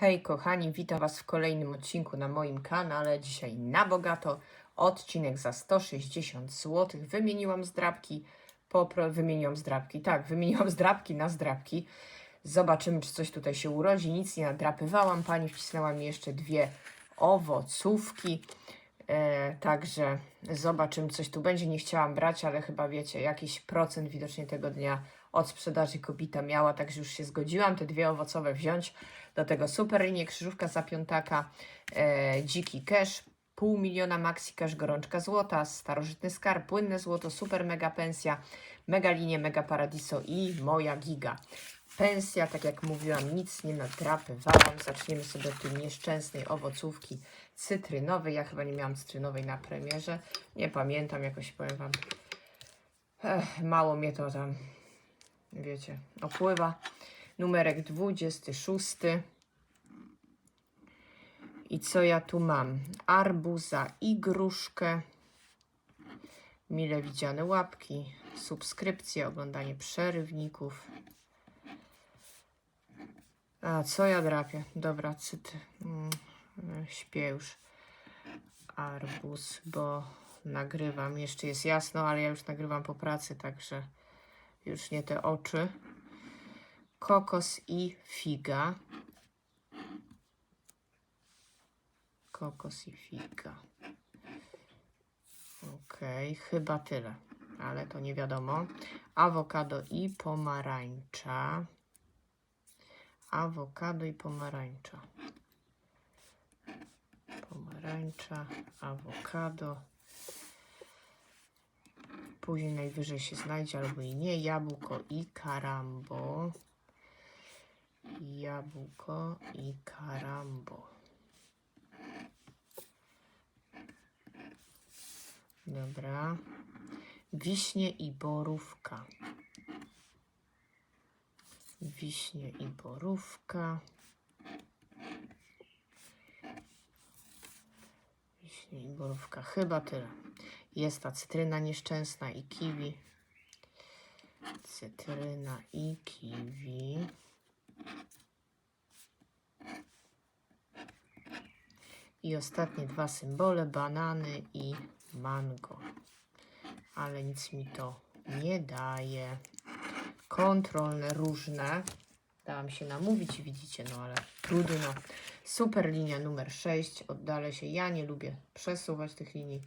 Hej kochani, witam Was w kolejnym odcinku na moim kanale. Dzisiaj na bogato odcinek za 160 zł. Wymieniłam zdrabki, popro... wymieniłam zdrabki, tak, wymieniłam zdrabki na zdrabki. Zobaczymy, czy coś tutaj się urodzi. Nic nie nadrapywałam. Pani wcisnęła mi jeszcze dwie owocówki. E, także zobaczymy, coś tu będzie. Nie chciałam brać, ale chyba wiecie, jakiś procent widocznie tego dnia od sprzedaży kobita miała, także już się zgodziłam te dwie owocowe wziąć. Do tego super linię krzyżówka za piątaka, e, dziki cash, pół miliona maxi cash, gorączka złota, starożytny skarb, płynne złoto, super mega pensja, mega linie, mega paradiso i moja giga. Pensja, tak jak mówiłam, nic nie nadrapywałam. Zaczniemy sobie od tej nieszczęsnej owocówki cytrynowej. Ja chyba nie miałam cytrynowej na premierze. Nie pamiętam, jakoś powiem Wam. Ech, mało mnie to tam, wiecie, opływa. Numerek 26. I co ja tu mam? Arbuza i gruszkę. Mile widziane łapki, subskrypcje, oglądanie przerywników. A co ja drapię? Dobra, cyt. Mm, śpię już. Arbuz, bo nagrywam. Jeszcze jest jasno, ale ja już nagrywam po pracy, także już nie te oczy. Kokos i figa. Kokos i figa. Okej, chyba tyle, ale to nie wiadomo. Awokado i pomarańcza. Awokado i pomarańcza. Pomarańcza, awokado. Później najwyżej się znajdzie albo i nie. Jabłko i karambo. Jabłko i karambo. Dobra. Wiśnie i borówka. Wiśnie i borówka. Wiśnie i borówka. Chyba tyle. Jest ta cytryna nieszczęsna i kiwi. Cytryna i kiwi. I ostatnie dwa symbole, banany i mango. Ale nic mi to nie daje. Kontrolne, różne. Dałam się namówić, widzicie, no ale trudno. Super linia numer 6. Oddalę się. Ja nie lubię przesuwać tych linii.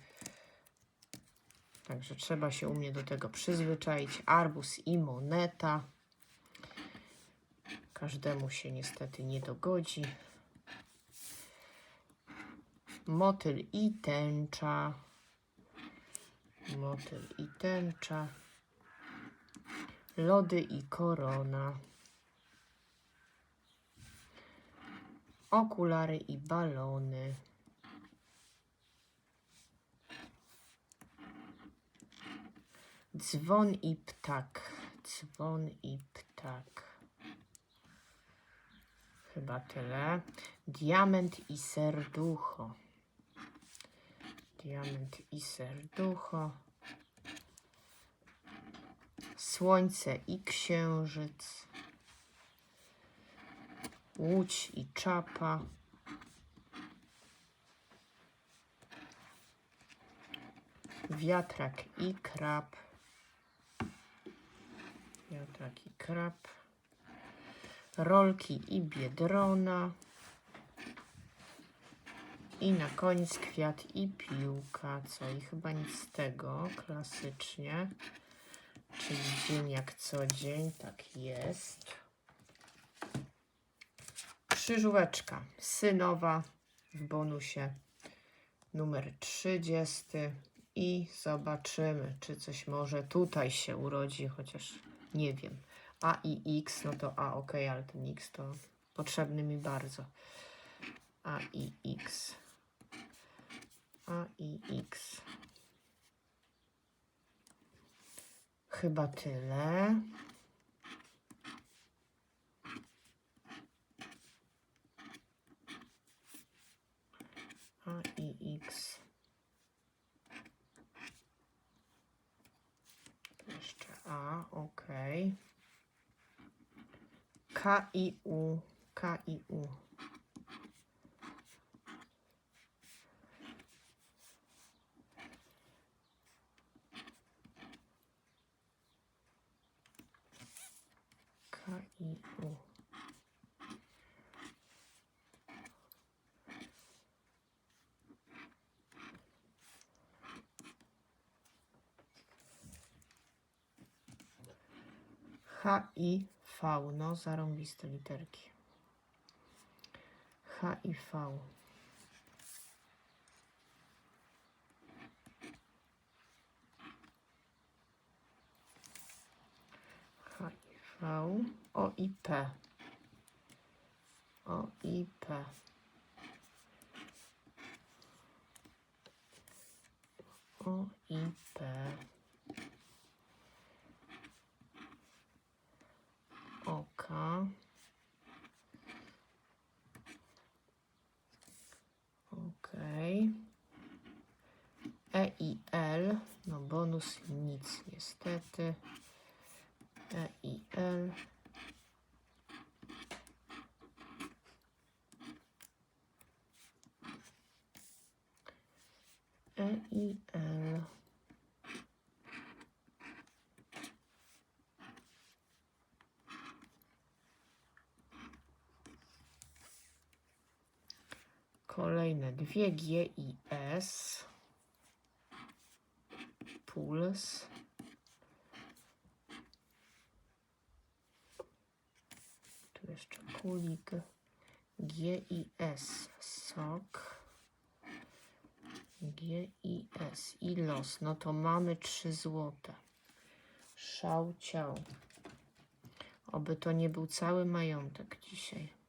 Także trzeba się u mnie do tego przyzwyczaić. Arbus i moneta. Każdemu się niestety nie dogodzi. Motyl i tęcza. Motyl i tęcza. Lody i korona. Okulary i balony. Dzwon i ptak. Dzwon i ptak. Chyba tyle. Diament i serducho. Diament i serducho. Słońce i księżyc. Łódź i czapa. Wiatrak i krab. Wiatrak i krab. Rolki i biedrona. I na koniec kwiat i piłka. Co? I chyba nic z tego. Klasycznie. Czyli dzień jak co dzień. Tak jest. Krzyżóweczka synowa w bonusie numer 30 i zobaczymy, czy coś może tutaj się urodzi, chociaż nie wiem. A i X, no to A, ok, ale ten X to potrzebny mi bardzo. A i X. A i X. Chyba tyle. A i X. Jeszcze A, ok. K i U. K i U. K i U. H i V, no zarąbiste literki. H i V. H i V. O i P. O i P. O i P. Oka. Okej. E i L. No bonus nic niestety. E i L. E i L. Kolejne dwie G i S. Puls. Tu jeszcze kulik. G i S. Sok. G i S. I los. No to mamy 3 złote. Szał ciał. Oby to nie był cały majątek dzisiaj.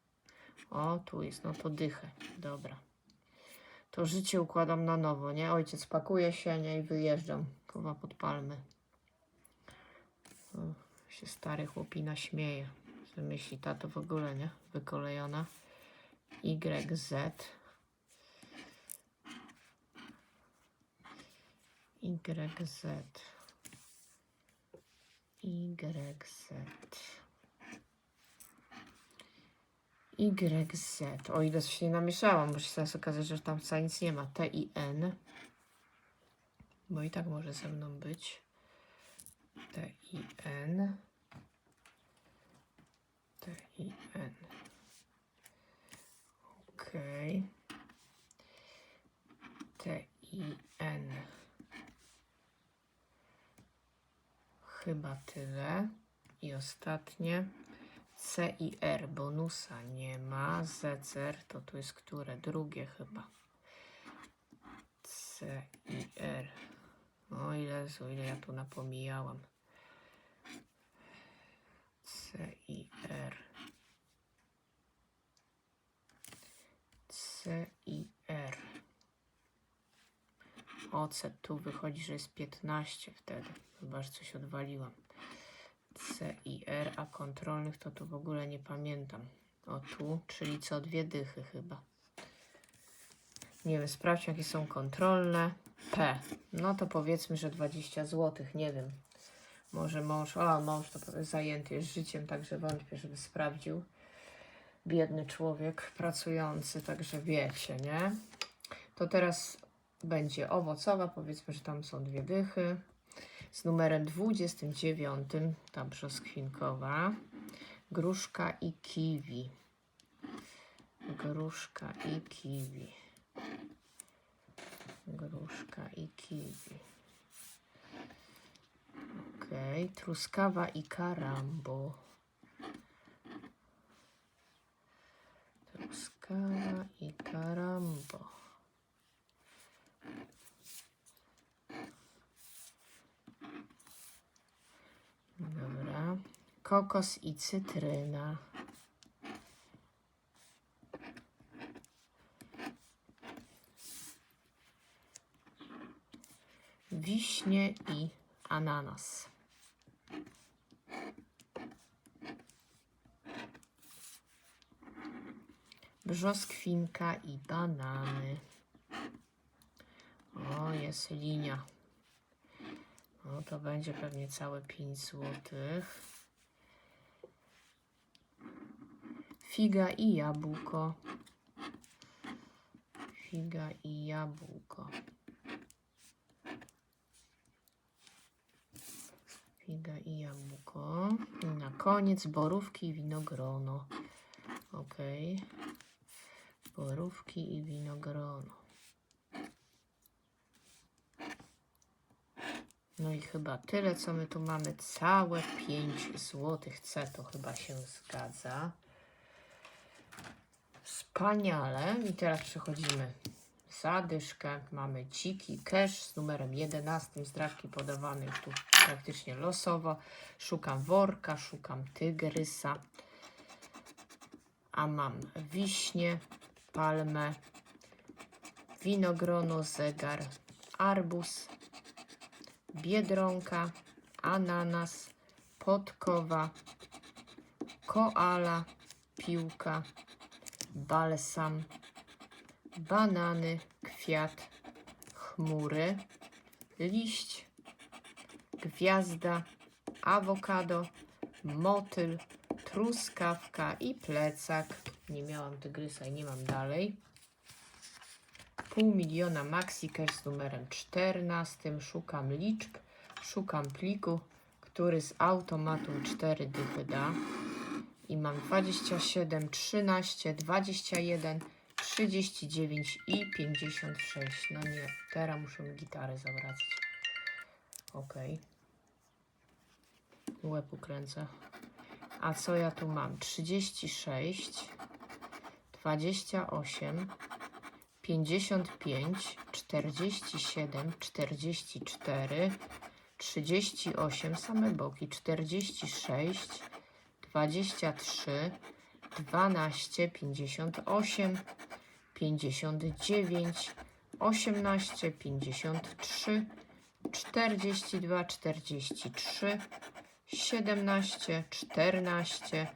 O, tu jest, no to dychę. Dobra. To życie układam na nowo, nie? Ojciec pakuje się, nie? I wyjeżdżam. Kowa pod palmy. O, się stary chłopina śmieje. Że myśli, tato w ogóle, nie? Wykolejona. YZ. YZ. YZ. YZ. O ile coś nie namieszałam, bo się teraz okazać, że tam wcale nic nie ma. T i N. Bo i tak może ze mną być. T i N. T i N. Okej. T i N. Chyba tyle. I ostatnie. C i R bonusa nie ma. ZR to tu jest które? Drugie chyba. C i R. O Jezu, ile ja tu napomijałam. C i R. C i R. Ocet tu wychodzi, że jest 15 wtedy. Chyba, że coś odwaliłam. I R, a kontrolnych to tu w ogóle nie pamiętam. O tu, czyli co dwie dychy chyba. Nie wiem, sprawdź jakie są kontrolne. P. No to powiedzmy, że 20 zł, nie wiem. Może mąż, a mąż to zajęty jest życiem, także wątpię, żeby sprawdził. Biedny człowiek, pracujący, także wiecie, nie? To teraz będzie owocowa, powiedzmy, że tam są dwie dychy z numerem 29, ta brzoskwinkowa, gruszka i kiwi. Gruszka i kiwi. Gruszka i kiwi. Ok, truskawa i karambo. Truskawa i karambo. Dobra. Kokos i cytryna. Wiśnie i ananas. Brzoskwinka i banany. O, jest linia. No to będzie pewnie całe 5 złotych. Figa i jabłko. Figa i jabłko. Figa i jabłko. I na koniec borówki i winogrono. Ok. Borówki i winogrono. No i chyba tyle, co my tu mamy. Całe 5 złotych C to chyba się zgadza. Wspaniale. I teraz przechodzimy za dyszkę. Mamy dziki cash z numerem 11. Zdrawki podawane już tu praktycznie losowo. Szukam worka, szukam tygrysa. A mam wiśnie, palmę, winogrono, zegar, arbuz, biedronka, ananas, podkowa, koala, piłka, balsam, banany, kwiat, chmury, liść, gwiazda, awokado, motyl, truskawka i plecak. Nie miałam tygrysa i nie mam dalej. Pół miliona maxi cash z numerem 14. Szukam liczb, szukam pliku, który z automatu 4 dychy da. I mam 27, 13, 21, 39 i 56. No nie, teraz muszę gitarę zawracać. Ok. Łeb ukręcę. A co ja tu mam? 36, 28, 55, 47, 44, 38, same boki, 46, 23, 12, 58, 59, 18, 53, 42, 43, 17, 14,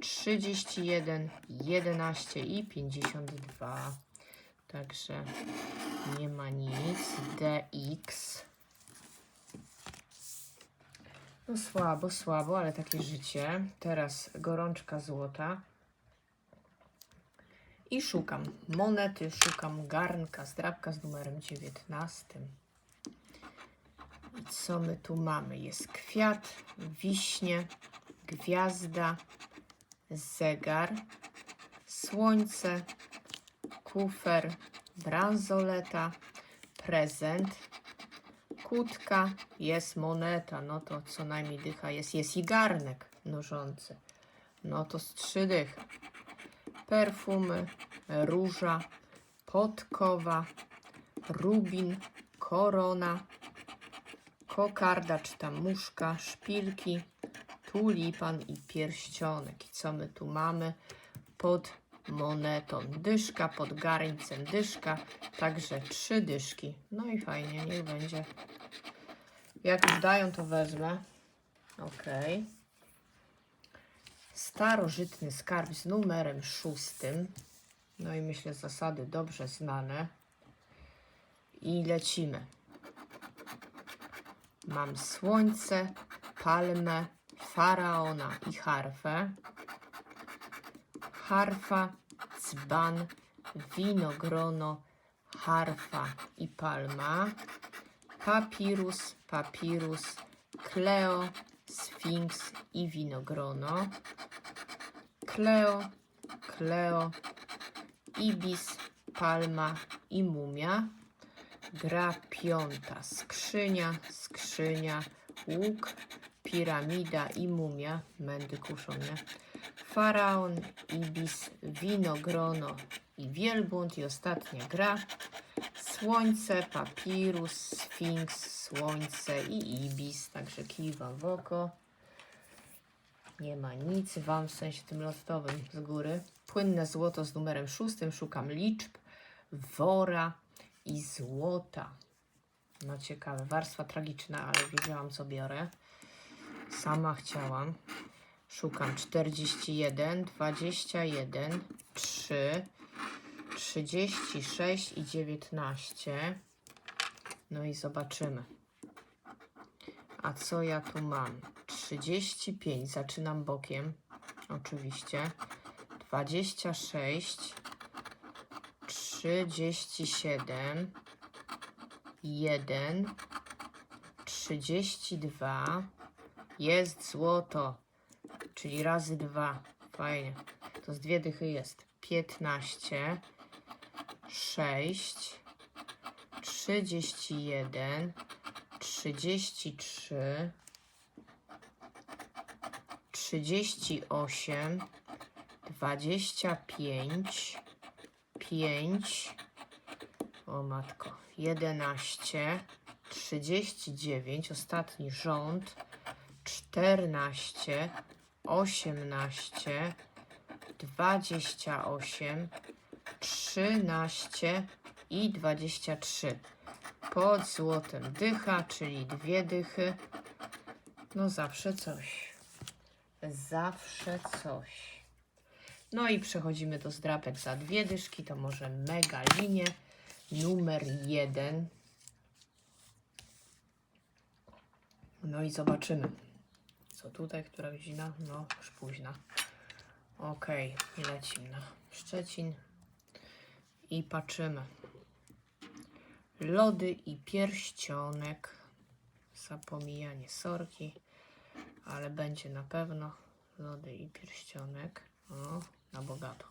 31, 11 i 52. Także nie ma nic. DX. No słabo, słabo, ale takie życie. Teraz gorączka złota. I szukam monety, szukam garnka, zdrabka z numerem 19. I co my tu mamy? Jest kwiat, wiśnie, gwiazda, zegar, słońce, kufer, bransoleta, prezent, kutka, jest moneta, no to co najmniej dycha jest, jest i garnek mnożący, no to z trzy dychy. Perfumy, róża, podkowa, rubin, korona, kokarda czy tam muszka, szpilki, tulipan i pierścionek. I co my tu mamy? Pod monetą dyszka, pod garńcem dyszka, także trzy dyszki. No i fajnie, niech będzie. Jak już dają, to wezmę. Ok. Starożytny skarb z numerem szóstym. No i myślę zasady dobrze znane. I lecimy. Mam słońce, palmę, faraona i harfę. Harfa, dzban, winogrono, harfa i palma. Papirus, papirus, kleo, sfinks i winogrono. Kleo, kleo, ibis, palma i mumia. Gra piąta, skrzynia, skrzynia, łuk, piramida i mumia. Mędy kuszą, nie? Faraon, ibis, winogrono i wielbłąd. I ostatnia gra. Słońce, papirus, sfinks, słońce i ibis. Także kiwam w oko. Nie ma nic wam w sensie tym lotowym z góry. Płynne złoto z numerem szóstym. Szukam liczb, wora i złota. No ciekawe, warstwa tragiczna, ale wiedziałam co biorę. Sama chciałam. Szukam 41, 21, 3, 36 i 19. No i zobaczymy. A co ja tu mam? 35, zaczynam bokiem, oczywiście. 26, 37, 1, 32, jest złoto, czyli razy 2, fajnie, to z dwie dychy jest, 15, 6, 31, 33, 38, 25, 5, o matko, 11, 39, ostatni rząd, 14, 18, 28, 13 i 23. Pod złotem dycha, czyli dwie dychy. No zawsze coś. Zawsze coś. No i przechodzimy do zdrapek za dwie dyszki. To może mega linie numer jeden. No i zobaczymy. Co tutaj, która godzina? No, już późna. Okej, i lecimy na Szczecin i patrzymy. Lody i pierścionek. Zapomijanie sorki, ale będzie na pewno lody i pierścionek. O, na bogato.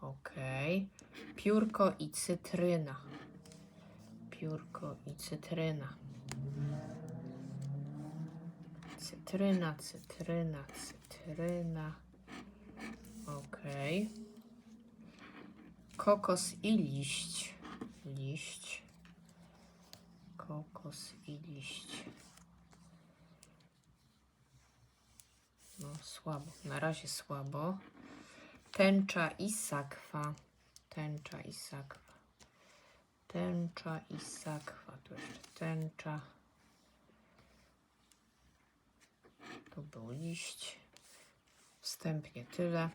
Okej. Piórko i cytryna. Piórko i cytryna. Cytryna, cytryna, cytryna. Okej. Kokos i liść. Liść. Kokos i liść. No słabo. Na razie słabo. Tęcza i sakwa. Tęcza i sakwa. Tęcza i sakwa. Tu jeszcze tęcza. Tu był liść. Wstępnie tyle.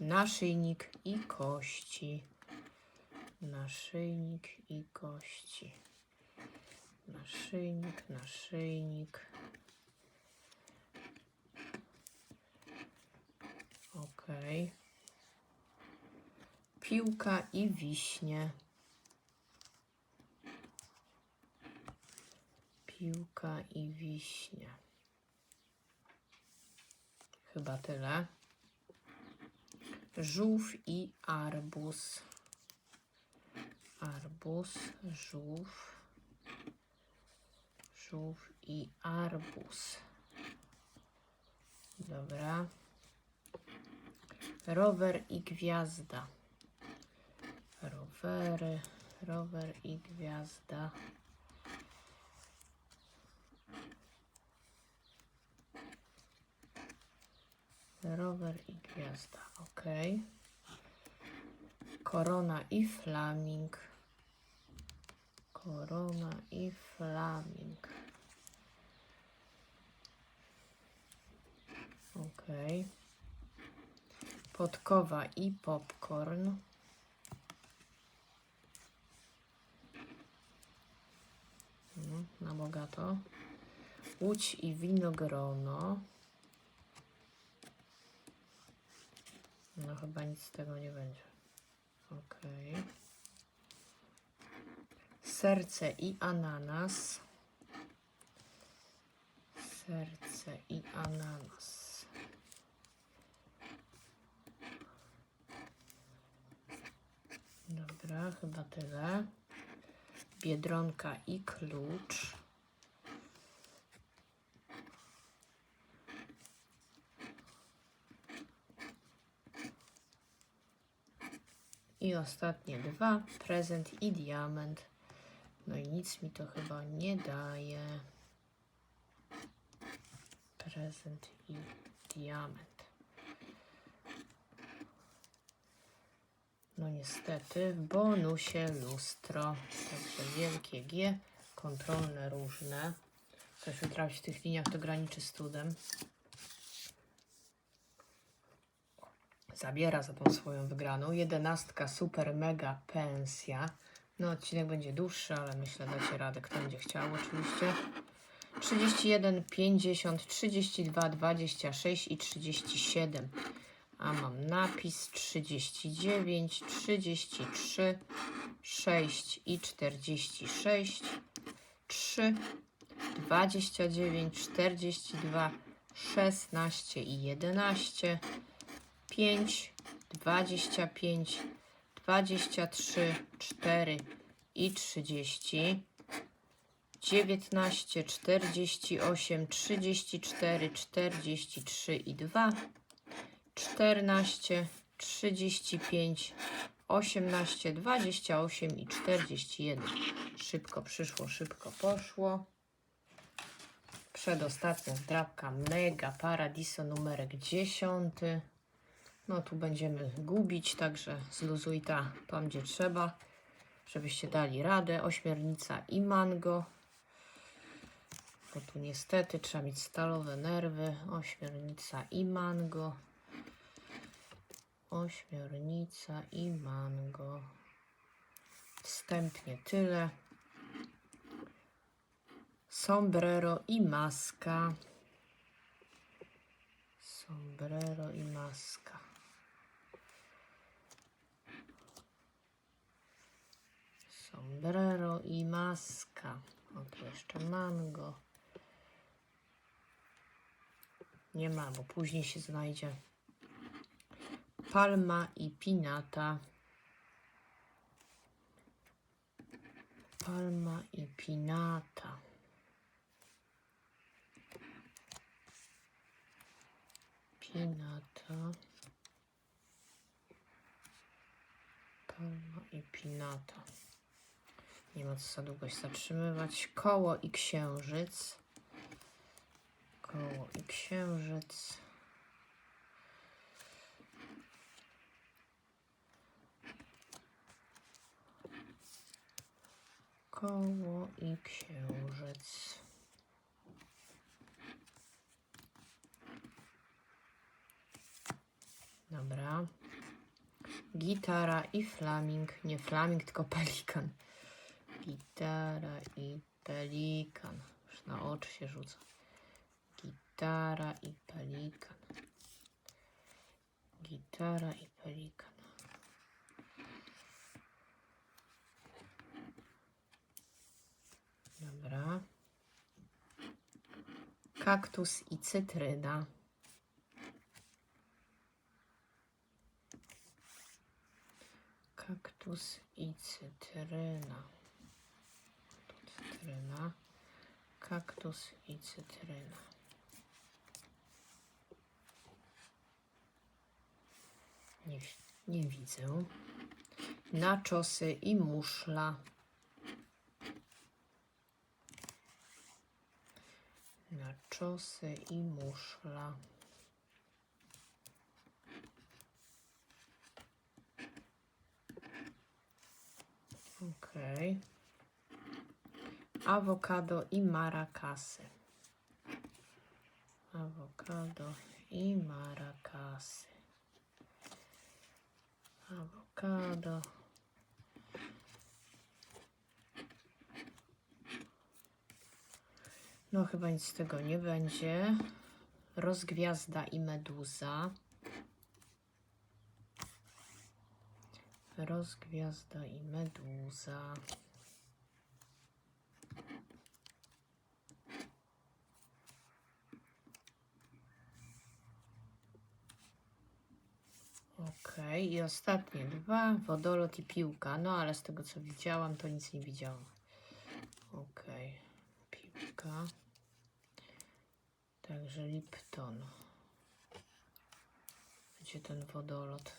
Naszyjnik i kości. Naszyjnik i kości. Naszyjnik, naszyjnik. Ok. Piłka i wiśnie. Piłka i wiśnie. Chyba tyle. Żółw i arbuz. Arbuz, żółw. Żółw i arbuz. Dobra. Rower i gwiazda. Rowery, rower i gwiazda. Rower i gwiazda, ok. Korona i flaming. Korona i flaming. Ok. Podkowa i popcorn. No, na bogato. Łódź i winogrono. No chyba nic z tego nie będzie. Okej. Serce i ananas. Serce i ananas. Dobra, chyba tyle. Biedronka i klucz. I ostatnie dwa, prezent i diament. No i nic mi to chyba nie daje. Prezent i diament. No niestety, w bonusie lustro. Także wielkie G, kontrolne różne. Coś utrafić w tych liniach to graniczy z cudem. Zabiera za tą swoją wygraną. Jedenastka, super, mega pensja. No, odcinek będzie dłuższy, ale myślę, dacie radę, kto będzie chciał oczywiście. 31, 50, 32, 26 i 37. A mam napis 39, 33, 6 i 46, 3, 29, 42, 16 i 11. 5, 25, 23, 4 i 30, 19, 48, 34, 43 i 2, 14, 35, 18, 28 i 41. Szybko przyszło, szybko poszło. Przedostatnia zdrabka Mega Paradiso numerek 10. No tu będziemy gubić, także zluzuj ta tam gdzie trzeba, żebyście dali radę. Ośmiornica i mango. Bo tu niestety trzeba mieć stalowe nerwy. Ośmiornica i mango. Ośmiornica i mango. Wstępnie tyle. Sombrero i maska. Sombrero i maska. Sombrero i maska. O, tu jeszcze mango. Nie ma, bo później się znajdzie. Palma i pinata. Palma i pinata. Pinata. Palma i pinata. Nie ma co za długo się zatrzymywać. Koło i księżyc. Koło i księżyc. Koło i księżyc. Dobra. Gitara i flaming. Nie flaming, tylko pelikan. Gitara i pelikan. Już na oczy się rzuca. Gitara i pelikan. Gitara i pelikan. Dobra. Kaktus i cytryna. Kaktus i cytryna. Cytryna. Kaktus i cytryna. Nie, nie widzę. Naczosy i muszla. Naczosy i muszla. Okej. Awokado i marakasy. Awokado i marakasy. Awokado. No chyba nic z tego nie będzie. Rozgwiazda i meduza. Rozgwiazda i meduza. Okej, i ostatnie dwa, wodolot i piłka. No ale z tego co widziałam, to nic nie widziałam. Okej, piłka. Także Lipton. Gdzie ten wodolot?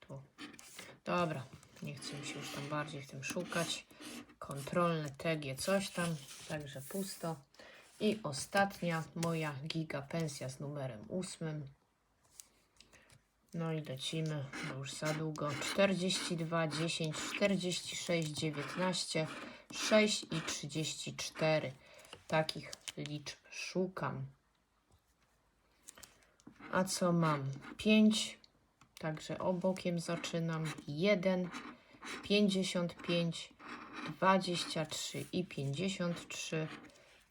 Tu. Dobra, nie chcę mi się już tam bardziej w tym szukać. Kontrolne TG coś tam, także pusto. I ostatnia moja giga pensja z numerem ósmym. No i lecimy, bo już za długo. 42, 10, 46, 19, 6 i 34. Takich liczb szukam. A co mam? 5, także obokiem zaczynam. 1, 55, 23 i 53.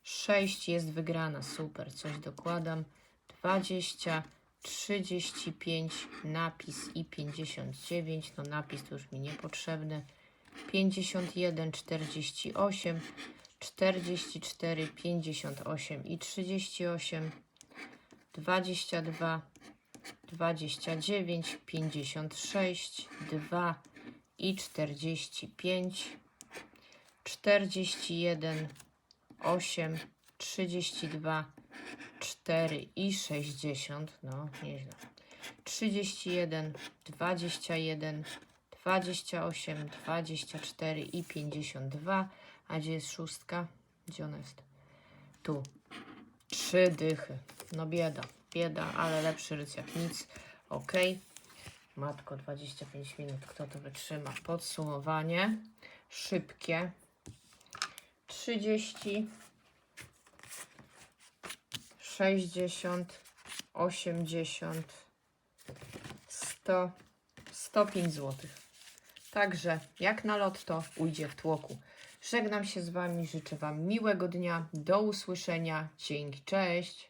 6 jest wygrana, super, coś dokładam. 20, 35, napis i 59, no napis to już mi niepotrzebny. 51, 48, 44, 58 i 38, 22, 29, 56, 2 i 45, 41, 8, 32, 4 i 60. No, nieźle. 31, 21, 28, 24 i 52. A gdzie jest szóstka? Gdzie ona jest? Tu. Trzy dychy. No bieda, bieda, ale lepszy ryc jak nic. Ok. Matko, 25 minut. Kto to wytrzyma? Podsumowanie. Szybkie. 30, 60, 80, 100, 105 zł. Także jak na lotto ujdzie w tłoku. Żegnam się z Wami, życzę Wam miłego dnia, do usłyszenia, dzięki, cześć.